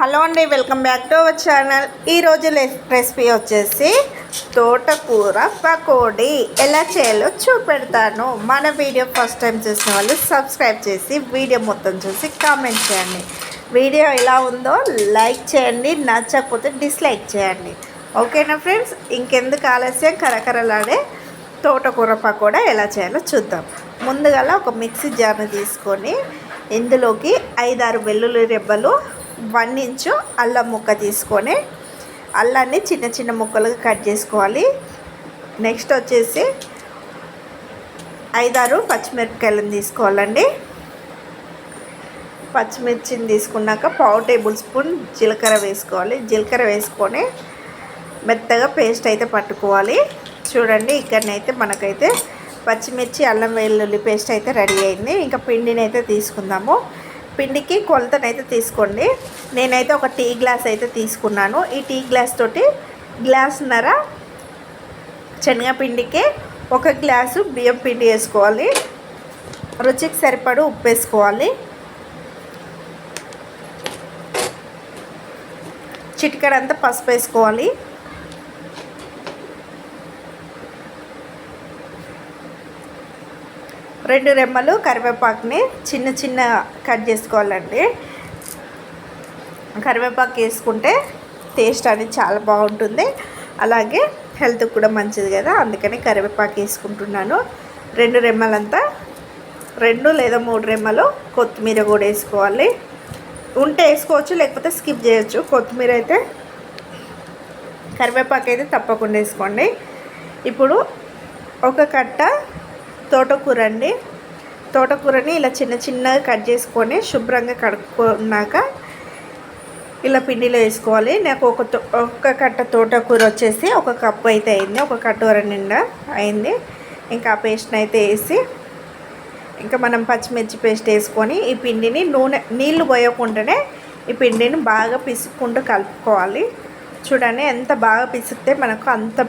Hello అండి welcome back to our channel. ఈరోజు recipe వచ్చేసి తోటకూర పకోడీ. ఎలా చేయాలో చూపెడతాను. మన వీడియో ఫస్ట్ టైం చూసిన వాళ్ళు సబ్స్క్రైబ్ చేసి వీడియో మొత్తం చూసి కామెంట్ చేయండి. వీడియో ఎలా ఉందో లైక్ చేయండి నచ్చకపోతే డిస్లైక్ చేయండి. ఓకేనా ఫ్రెండ్స్? ఇంకెందుకు ఆలస్యం? కరకరలాడే తోటకూర పకోడా ఎలా చేయాలో చూద్దాం. ముందుగా ఒక మిక్సీ జార్ని తీసుకొని ఇందులోకి ఐదారు వెల్లుల్లి రెబ్బలు వన్ ఇంచు అల్లం ముక్క తీసుకొని అల్లాన్ని చిన్న చిన్న ముక్కలుగా కట్ చేసుకోవాలి. నెక్స్ట్ వచ్చేసి ఐదారు పచ్చిమిరపకాయలను తీసుకోవాలండి. పచ్చిమిర్చిని తీసుకున్నాక పావు టేబుల్ స్పూన్ జీలకర్ర వేసుకోవాలి. జీలకర్ర వేసుకొని మెత్తగా పేస్ట్ అయితే పట్టుకోవాలి. చూడండి ఇక్కడనైతే మనకైతే పచ్చిమిర్చి అల్లం వెల్లుల్లి పేస్ట్ అయితే రెడీ అయింది. ఇంకా పిండిని అయితే తీసుకుందాము. పిండికి కొలతనైతే తీసుకోండి. నేనైతే ఒక టీ గ్లాస్ అయితే తీసుకున్నాను. ఈ టీ గ్లాస్ తోటి గ్లాస్న్నర శనగపిండికి ఒక గ్లాసు బియ్యం పిండి వేసుకోవాలి. రుచికి సరిపడు ఉప్పు వేసుకోవాలి. చిటికడంతా పసుపు వేసుకోవాలి. రెండు రెమ్మలు కరివేపాకుని చిన్న చిన్న కట్ చేసుకోవాలండి. కరివేపాకు వేసుకుంటే టేస్ట్ అనేది చాలా బాగుంటుంది. అలాగే హెల్త్కి కూడా మంచిది కదా అందుకని కరివేపాకు వేసుకుంటున్నాను. రెండు రెమ్మలంతా రెండు లేదా మూడు రెమ్మలు కొత్తిమీర కూడా వేసుకోవాలి. ఉంటే వేసుకోవచ్చు లేకపోతే స్కిప్ చేయొచ్చు. కొత్తిమీర అయితే కరివేపాకు అయితే తప్పకుండా వేసుకోండి. ఇప్పుడు ఒక కట్ట తోటకూర అండి తోటకూరని ఇలా చిన్న చిన్నగా కట్ చేసుకొని శుభ్రంగా కడుక్కున్నాక ఇలా పిండిలో వేసుకోవాలి. నాకు ఒక ఒక కట్ట తోటకూర వచ్చేసి ఒక కప్పు అయితే అయింది. ఒక కట్టూర నిండా అయింది. ఇంకా ఆ పేస్ట్ని అయితే వేసి ఇంకా మనం పచ్చిమిర్చి పేస్ట్ వేసుకొని ఈ పిండిని నూనె నీళ్ళు పోయకుండానే ఈ పిండిని బాగా పిసుక్కుంటూ కలుపుకోవాలి. చూడండి ఎంత బాగా పిసికితే మనకు అంత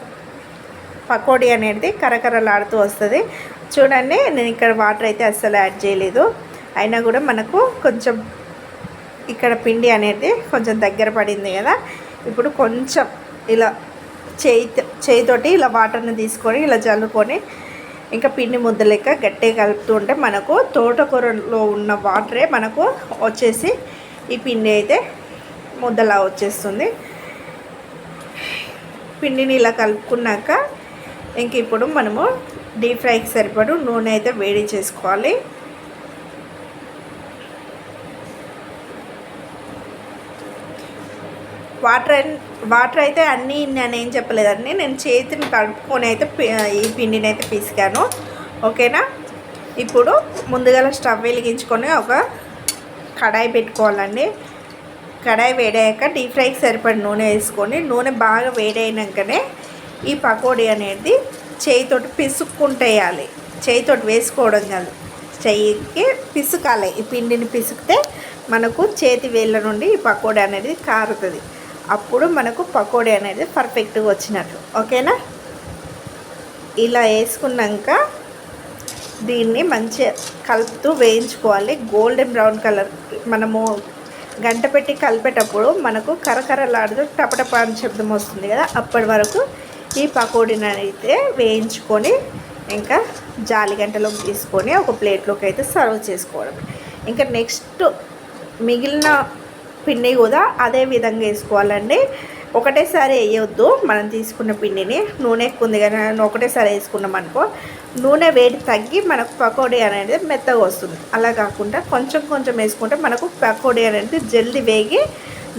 పకోడీ అనేది కరకరలాడుతూ వస్తుంది. చూడండి నేను ఇక్కడ వాటర్ అయితే అస్సలు యాడ్ చేయలేదు. అయినా కూడా మనకు కొంచెం ఇక్కడ పిండి అనేది కొంచెం దగ్గర పడింది కదా. ఇప్పుడు కొంచెం ఇలా చేయి చేయితోటి ఇలా వాటర్ని తీసుకొని ఇలా చల్లుకొని ఇంకా పిండి ముద్ద లెక్క గట్టిగా కలుపుతూ ఉంటే మనకు తోటకూరలో ఉన్న వాటరే మనకు వచ్చేసి ఈ పిండి అయితే ముద్దలా వచ్చేస్తుంది. పిండిని ఇలా కలుపుకున్నాక ఇంక ఇప్పుడు మనము డీప్ ఫ్రైకి సరిపడు నూనె అయితే వేడి చేసుకోవాలి. వాటర్ వాటర్ అయితే అన్నీ నేనేం చెప్పలేదండి. నేను చేతిని కడుపుకొని అయితే ఈ పిండిని అయితే పిసికాను. ఓకేనా? ఇప్పుడు ముందుగా స్టవ్ వెలిగించుకొని ఒక కడాయి పెట్టుకోవాలండి. కడాయి వేడాక డీప్ ఫ్రైకి సరిపడి నూనె వేసుకొని నూనె బాగా వేడైనాకనే ఈ పకోడీ అనేది చేయితోటి పిసుక్కుంటేయాలి. చేయితోటి వేసుకోవడం కాదు. చెయ్యికి పిసుకాలి. ఈ పిండిని పిసుకితే మనకు చేతి వేళ్ళ నుండి ఈ పకోడీ అనేది కారుతుంది. అప్పుడు మనకు పకోడీ అనేది పర్ఫెక్ట్గా వచ్చినట్లు ఓకేనా? ఇలా వేసుకున్నాక దీన్ని మంచిగా కలుపుతూ వేయించుకోవాలి. గోల్డెన్ బ్రౌన్ కలర్ మనము గంట పెట్టి కలిపేటప్పుడు మనకు కరకరలాడుతూ టపటప అని శబ్దం వస్తుంది కదా అప్పటి వరకు ఈ పకోడీని అయితే వేయించుకొని ఇంకా జాలిగంటలోకి తీసుకొని ఒక ప్లేట్లోకి అయితే సర్వ్ చేసుకోవడం ఇంకా నెక్స్ట్ మిగిలిన పిండి కూడా అదే విధంగా వేసుకోవాలండి. ఒకటేసారి వేయొద్దు మనం తీసుకున్న పిండిని. నూనె ఎక్కువ ఉంది కానీ ఒకటేసారి వేసుకున్నాం అనుకో నూనె వేడి తగ్గి మనకు పకోడీ అనేది మెత్తగా వస్తుంది. అలా కాకుండా కొంచెం కొంచెం వేసుకుంటే మనకు పకోడీ అనేది జల్దీ వేగి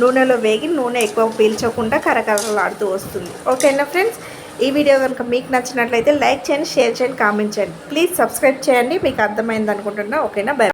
నూనెలో వేగి నూనె ఎక్కువ పీల్చకుండా కరకరలాడుతూ వస్తుంది. ఓకేనా ఫ్రెండ్స్? ఈ వీడియో కనుక మీకు నచ్చినట్లయితే లైక్ చేయండి షేర్ చేయండి కామెంట్ చేయండి. ప్లీజ్ సబ్స్క్రైబ్ చేయండి. మీకు అర్థమైంది అనుకుంటున్నా. ఓకేనా? బై